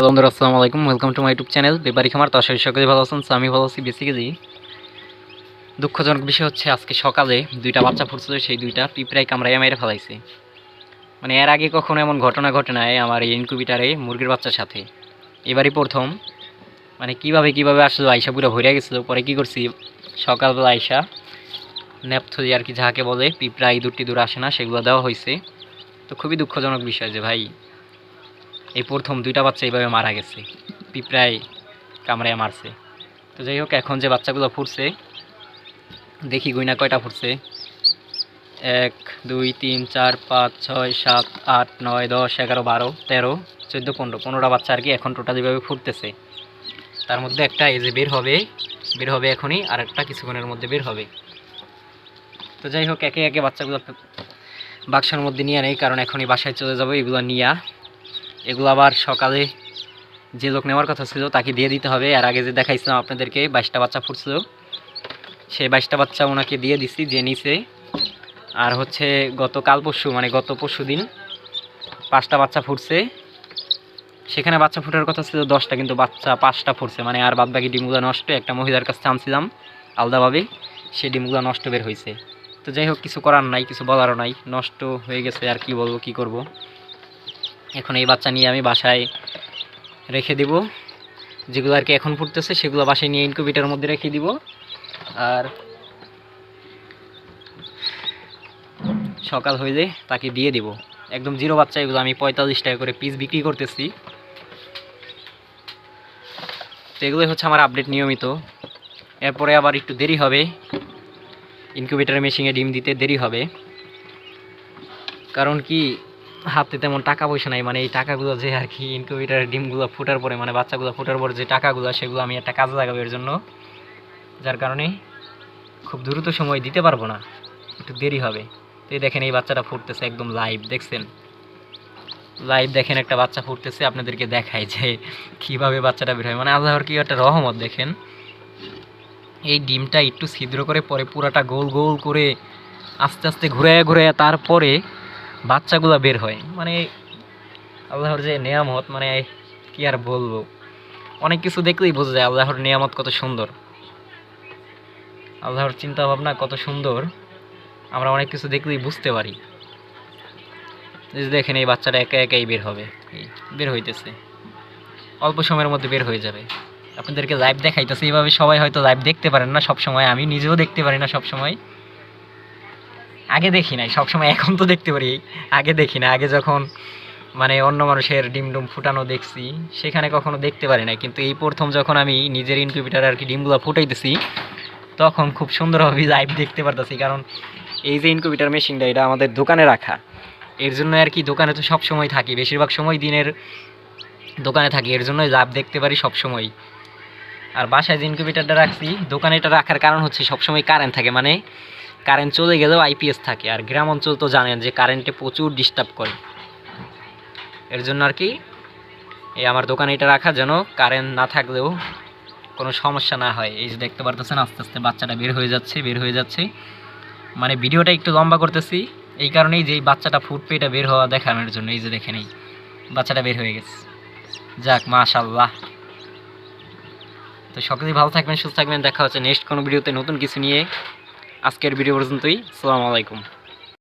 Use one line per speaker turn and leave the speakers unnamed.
Hello বন্ধুরা আসসালামু আলাইকুম welcome to my YouTube channel Bepari Khamar তার সাথে সকলে ভালো আছেন আমি ভালো আছি দিই দুঃখজনক বিষয় হচ্ছে আজকে সকালে দুইটা বাচ্চা ফুটছিল সেই দুইটা পিঁপড়াই কামড়াইয়া মেরে ফেলাইছে মানে এর আগে কখনো এমন ঘটনা ঘটে নাই আমার এই ইনকুবিটারে মুরগির বাচ্চার সাথে এবারই প্রথম মানে কিভাবে কিভাবে আসলো আইসা পুরো ভরে গেছিলো পরে কি করছি সকালবেলা আইসা ন্যাপথলি আর কি যাহাকে বলে পিঁপড়া দুটি দূর আসে না সেগুলো দেওয়া হয়েছে তো খুবই দুঃখজনক বিষয় যে ভাই এই প্রথম দুইটা বাচ্চা এইভাবে মারা গেছে পিঁপড়ায় কামড়ায় মারছে তো যাই হোক এখন যে বাচ্চাগুলো ফুটছে দেখি গুইনা কয়টা ফুটছে এক দুই তিন চার পাঁচ ছয় সাত আট নয় দশ এগারো বারো তেরো চোদ্দো পনেরো পনেরোটা বাচ্চা আর কি এখন টোটাল যেভাবে ফুটতেছে তার মধ্যে একটা এই যে বের হবে বের হবে এখনই আর একটা কিছুক্ষণের মধ্যে বের হবে তো যাই হোক একে একে বাচ্চাগুলো বাক্সের মধ্যে নিয়ে নেই কারণ এখনই বাসায় চলে যাবো এগুলো নিয়ে এগুলো আবার সকালে যে লোক নেওয়ার কথা ছিল তাকে দিয়ে দিতে হবে আর আগে যে দেখাইছিলাম আপনাদেরকে বাইশটা বাচ্চা ফুটছিল সেই বাইশটা বাচ্চা ওনাকে দিয়ে দিছি যে নিচে আর হচ্ছে গত কাল পরশু মানে গত পরশু দিন পাঁচটা বাচ্চা ফুটছে সেখানে বাচ্চা ফুটার কথা ছিল দশটা কিন্তু বাচ্চা পাঁচটা ফুটছে মানে আর বাদবাকি ডিমগুলো নষ্ট একটা মহিলার কাছে আনছিলাম আলাদাভাবে সে ডিমগুলো নষ্ট বের হয়েছে তো যাই হোক কিছু করার নাই কিছু বলারও নাই নষ্ট হয়ে গেছে আর কি বলবো কি করব। এখন এই বাচ্চা নিয়ে আমি বাসায় রেখে দিব যেগুলো আর কি এখন ফুটতেছে সেগুলো বাসায় নিয়ে ইনকুবিটার মধ্যে রেখে দিব আর সকাল হইলে তাকে দিয়ে দিব একদম জিরো বাচ্চা এগুলো আমি পঁয়তাল্লিশ টাকা করে পিস বিক্রি করতেছি তো এগুলোই হচ্ছে আমার আপডেট নিয়মিত এরপরে আবার একটু দেরি হবে ইনকিউবেটার মেশিনে ডিম দিতে দেরি হবে কারণ কি হাতে তেমন টাকা পয়সা নাই মানে এই টাকাগুলো যে আর কি ইনকিউবেটারের ডিমগুলো ফোটার পরে মানে বাচ্চাগুলো ফোটার পরে যে টাকাগুলো সেগুলো আমি একটা কাজে লাগাবো এর জন্য যার কারণে খুব দ্রুত সময় দিতে পারবো না একটু দেরি হবে তো এই দেখেন এই বাচ্চাটা ফুটতেছে একদম লাইভ দেখছেন লাইভ দেখেন একটা বাচ্চা ফুটতেছে আপনাদেরকে দেখায় যে কীভাবে বাচ্চাটা বের হয় মানে আল্লাহর কি একটা রহমত দেখেন এই ডিমটা একটু ছিদ্র করে পরে পুরাটা গোল গোল করে আস্তে আস্তে ঘুরে ঘুরে তারপরে বাচ্চাগুলো বের হয় মানে আল্লাহর যে নিয়ামত মানে কি আর বলবো অনেক কিছু দেখলেই বোঝা যায় আল্লাহর নিয়ামত কত সুন্দর আল্লাহর চিন্তা ভাবনা কত সুন্দর আমরা অনেক কিছু দেখলেই বুঝতে পারি দেখেন এই বাচ্চাটা একা একাই বের হবে বের হইতেছে অল্প সময়ের মধ্যে বের হয়ে যাবে আপনাদেরকে লাইভ দেখাইতেছে এইভাবে সবাই হয়তো লাইভ দেখতে পারেন না সব সময় আমি নিজেও দেখতে পারি না সব সময় আগে দেখি নাই সবসময় এখন তো দেখতে পারি আগে দেখি না আগে যখন মানে অন্য মানুষের ডিম ডুম ফুটানো দেখছি সেখানে কখনো দেখতে পারি না কিন্তু এই প্রথম যখন আমি নিজের ইনকিউবিটার আর কি ডিমগুলো ফুটাইতেছি তখন খুব সুন্দরভাবে লাইভ দেখতে পারতেছি কারণ এই যে ইনকিউবিটার মেশিনটা এটা আমাদের দোকানে রাখা এর জন্য আর কি দোকানে তো সব সময় থাকি বেশিরভাগ সময় দিনের দোকানে থাকি এর জন্যই লাভ দেখতে পারি সব সময় আর বাসায় যে ইনকিউবিটারটা রাখছি দোকানে এটা রাখার কারণ হচ্ছে সবসময় কারেন্ট থাকে মানে কারেন্ট চলে গেলেও আইপিএস থাকে আর গ্রাম অঞ্চল তো জানেন যে কারেন্টে প্রচুর ডিস্টার্ব করে এর জন্য আর কি এই আমার দোকানে এটা রাখা যেন কারেন্ট না থাকলেও কোনো সমস্যা না হয় এই যে দেখতে পারতেছেন আস্তে আস্তে বাচ্চাটা বের হয়ে যাচ্ছে বের হয়ে যাচ্ছে মানে ভিডিওটা একটু লম্বা করতেছি এই কারণেই যে এই বাচ্চাটা ফুটবে এটা বের হওয়া দেখানোর জন্য এই যে দেখে নেই বাচ্চাটা বের হয়ে গেছে যাক মাশাল্লাহ তো সকলেই ভালো থাকবেন সুস্থ থাকবেন দেখা হচ্ছে নেক্সট কোনো ভিডিওতে নতুন কিছু নিয়ে আজকের ভিডিও পর্যন্তই সালামু আলাইকুম